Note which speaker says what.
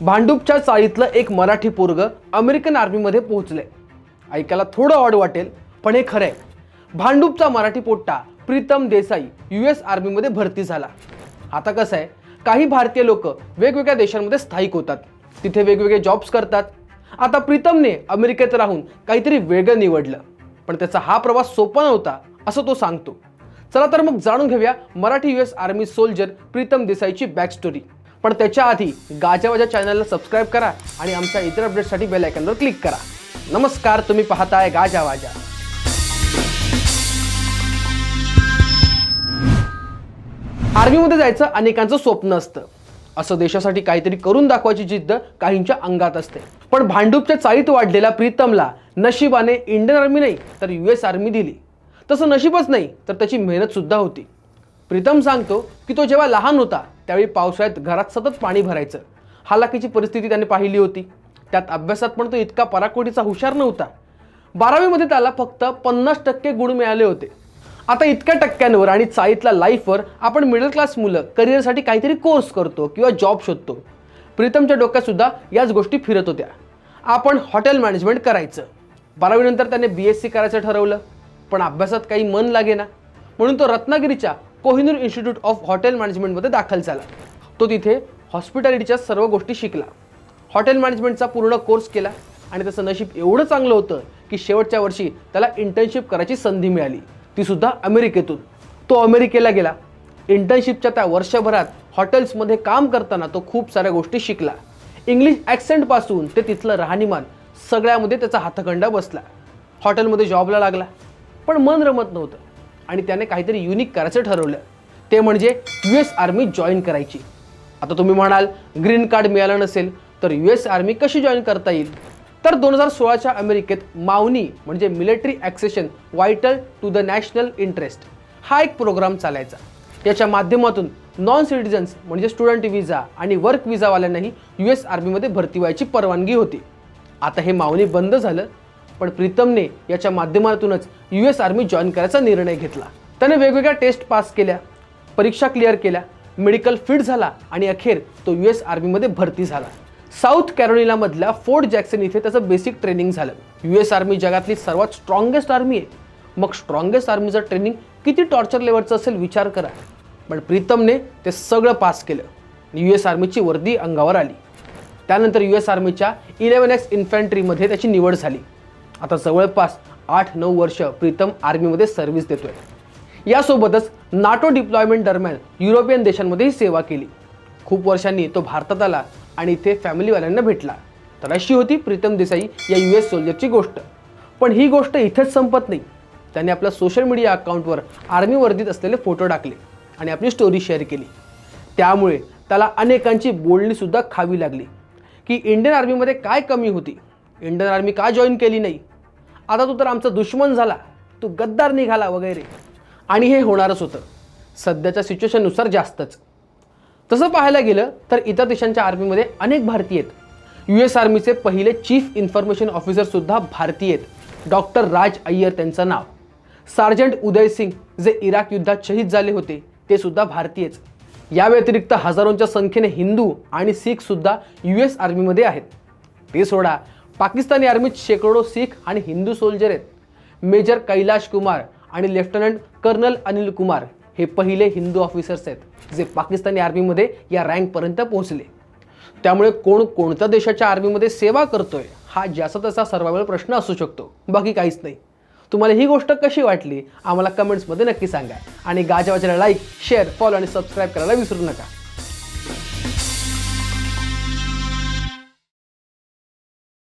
Speaker 1: भांडूपच्या चाळीतलं एक मराठी पोरग अमेरिकन आर्मीमध्ये पोहोचले. ऐकायला थोडं ऑड वाटेल पण हे खरं आहे भांडूपचा मराठी पोट्टा प्रीतम देसाई यू एस आर्मीमध्ये भरती झाला. आता कसं आहे काही भारतीय लोक वेगवेगळ्या देशांमध्ये स्थायिक होतात. तिथे वेगवेगळे जॉब्स करतात. आता प्रीतमने अमेरिकेत राहून काहीतरी वेगळं निवडलं. पण त्याचा हा प्रवास सोपा नव्हता असं तो सांगतो. चला तर मग जाणून घेऊया Marathi U S army soldier Pritam देसाईची back story पण त्याच्या आधी गाजावाजा चॅनलला सबस्क्राईब करा आणि आमच्या इतर अपडेटसाठी बेल आयकॉनवर क्लिक करा. नमस्कार तुम्ही पाहताय गाजावाजा आर्मीमध्ये जायचं अनेकांचं स्वप्न असतं. असं देशासाठी काहीतरी करून दाखवायची जिद्द काहींच्या अंगात असते. पण भांडूपच्या चाळीत वाढलेल्या प्रीतमला नशिबाने इंडियन आर्मी नाही तर यू एस आर्मी दिली. तसं नशीबच नाही तर त्याची मेहनत सुद्धा होती. प्रीतम सांगतो की तो जेव्हा लहान होता त्यावेळी पावसाळ्यात घरात सतत पाणी भरायचं. हालाकीची परिस्थिती त्याने पाहिली होती. त्यात अभ्यासात पण तो इतका पराकोटीचा हुशार नव्हता. बारावीमध्ये त्याला फक्त पन्नास टक्के गुण मिळाले होते. आता इतक्या टक्क्यांवर आणि चाळीतल्या लाईफवर आपण मिडल क्लास मुलं करिअरसाठी काहीतरी कोर्स करतो किंवा जॉब शोधतो. प्रीतमच्या डोक्यातसुद्धा याच गोष्टी फिरत होत्या. आपण हॉटेल मॅनेजमेंट करायचं. बारावीनंतर त्याने बी एस सी करायचं ठरवलं. पण अभ्यासात काही मन लागेना. म्हणून तो रत्नागिरीच्या कोहिनूर इन्स्टिट्यूट ऑफ हॉटेल मॅनेजमेंटमध्ये दाखल झाला. तो तिथे हॉस्पिटॅलिटीच्या सर्व गोष्टी शिकला. हॉटेल मॅनेजमेंटचा पूर्ण कोर्स केला आणि त्याचं नशीब एवढं चांगलं होतं की शेवटच्या वर्षी त्याला इंटर्नशिप करायची संधी मिळाली. तीसुद्धा अमेरिकेतून. तो अमेरिकेला गेला. इंटर्नशिपच्या त्या वर्षभरात हॉटेल्समध्ये काम करताना तो खूप साऱ्या गोष्टी शिकला. इंग्लिश ॲक्सेंटपासून ते तिथलं राहणीमान सगळ्यामध्ये त्याचा हातखंडा बसला. हॉटेलमध्ये जॉबला लागला. पण मन रमत नव्हतं. आणि त्याने काहीतरी युनिक करायचं ठरवलं. ते म्हणजे यू एस आर्मी जॉईन करायची. आता तुम्ही म्हणाल ग्रीन कार्ड मिळालं नसेल तर यू एस आर्मी कशी जॉईन करता येईल? तर दोन हजार सोळाच्या अमेरिकेत मावनी म्हणजे military accession vital to the national interest हा एक प्रोग्राम चालायचा. याच्या माध्यमातून नॉन सिटिझन्स म्हणजे स्टुडंट विजा आणि वर्क विजावाल्यांनाही यू एस आर्मीमध्ये भरती व्हायची परवानगी होती. आता हे मावनी बंद झालं पण प्रीतमने याच्या माध्यमातूनच यू एस आर्मी जॉईन करायचा निर्णय घेतला. त्याने वेगवेगळ्या टेस्ट पास केल्या परीक्षा क्लिअर केल्या मेडिकल फिट झाला आणि अखेर तो यू एस आर्मीमध्ये भरती झाला. साऊथ कॅरोलिनामधल्या फोर्ट जॅक्सन इथे त्याचं बेसिक ट्रेनिंग झालं. यू एस आर्मी जगातली सर्वात स्ट्रॉंगेस्ट आर्मी आहे. मग स्ट्रॉंगेस्ट आर्मीचं ट्रेनिंग किती टॉर्चर लेवलचं असेल विचार करा. पण प्रीतमने ते सगळं पास केलं यू एस आर्मीची वर्दी अंगावर आली. त्यानंतर यू एस आर्मीच्या इलेव्हन एक्स इन्फॅन्ट्रीमध्ये त्याची निवड झाली. आता जवळपास आठ नऊ वर्ष प्रीतम आर्मीमध्ये सर्व्हिस देतोय. यासोबतच नाटो डिप्लॉयमेंट दरम्यान युरोपियन देशांमध्येही सेवा केली. खूप वर्षांनी तो भारतात आला आणि इथे फॅमिलीवाल्यांना भेटला. तर अशी होती प्रीतम देसाई या यू एस सोल्जरची गोष्ट. पण ही गोष्ट इथेच संपत नाही. त्याने आपल्या सोशल मीडिया अकाउंटवर आर्मी वर्दीत असलेले फोटो टाकले आणि आपली स्टोरी शेअर केली. त्यामुळे त्याला अनेकांची बोलणीसुद्धा खावी लागली. की इंडियन आर्मीमध्ये काय कमी होती? इंडियन आर्मी का जॉईन केली नाही? आता तू तर आमचा दुश्मन झाला. तू गद्दार निघाला वगैरे. आणि हे होणारच होतं. सध्याच्या सिच्युएशननुसार जास्तच. तसं पाहायला गेलं तर इतर देशांच्या आर्मीमध्ये अनेक भारतीय आहेत. यू एस आर्मीचे पहिले चीफ इन्फॉर्मेशन ऑफिसरसुद्धा भारतीय आहेत. डॉक्टर राज अय्यर त्यांचं नाव. सार्जंट उदय सिंग जे इराक युद्धात शहीद झाले होते ते सुद्धा भारतीयच या व्यतिरिक्त हजारोंच्या संख्येने हिंदू आणि सिखसुद्धा यू एस आर्मीमध्ये आहेत. ते सोडा पाकिस्तानी आर्मीत शेकडो सीख आणि हिंदू सोल्जर आहेत. मेजर कैलाश कुमार आणि लेफ्टनंट कर्नल अनिल कुमार हे पहिले हिंदू ऑफिसर्स आहेत जे पाकिस्तानी आर्मीमध्ये या रँकपर्यंत पोहोचले. त्यामुळे कोण कोणत्या देशाच्या आर्मीमध्ये सेवा करतोय हा ज्याचा तसा सर्वावेळ प्रश्न असू शकतो. बाकी काहीच नाही. तुम्हाला ही गोष्ट कशी वाटली आम्हाला कमेंट्समध्ये नक्की सांगा. आणि गाजावाच्याला लाईक शेअर फॉलो आणि सबस्क्राईब करायला विसरू नका.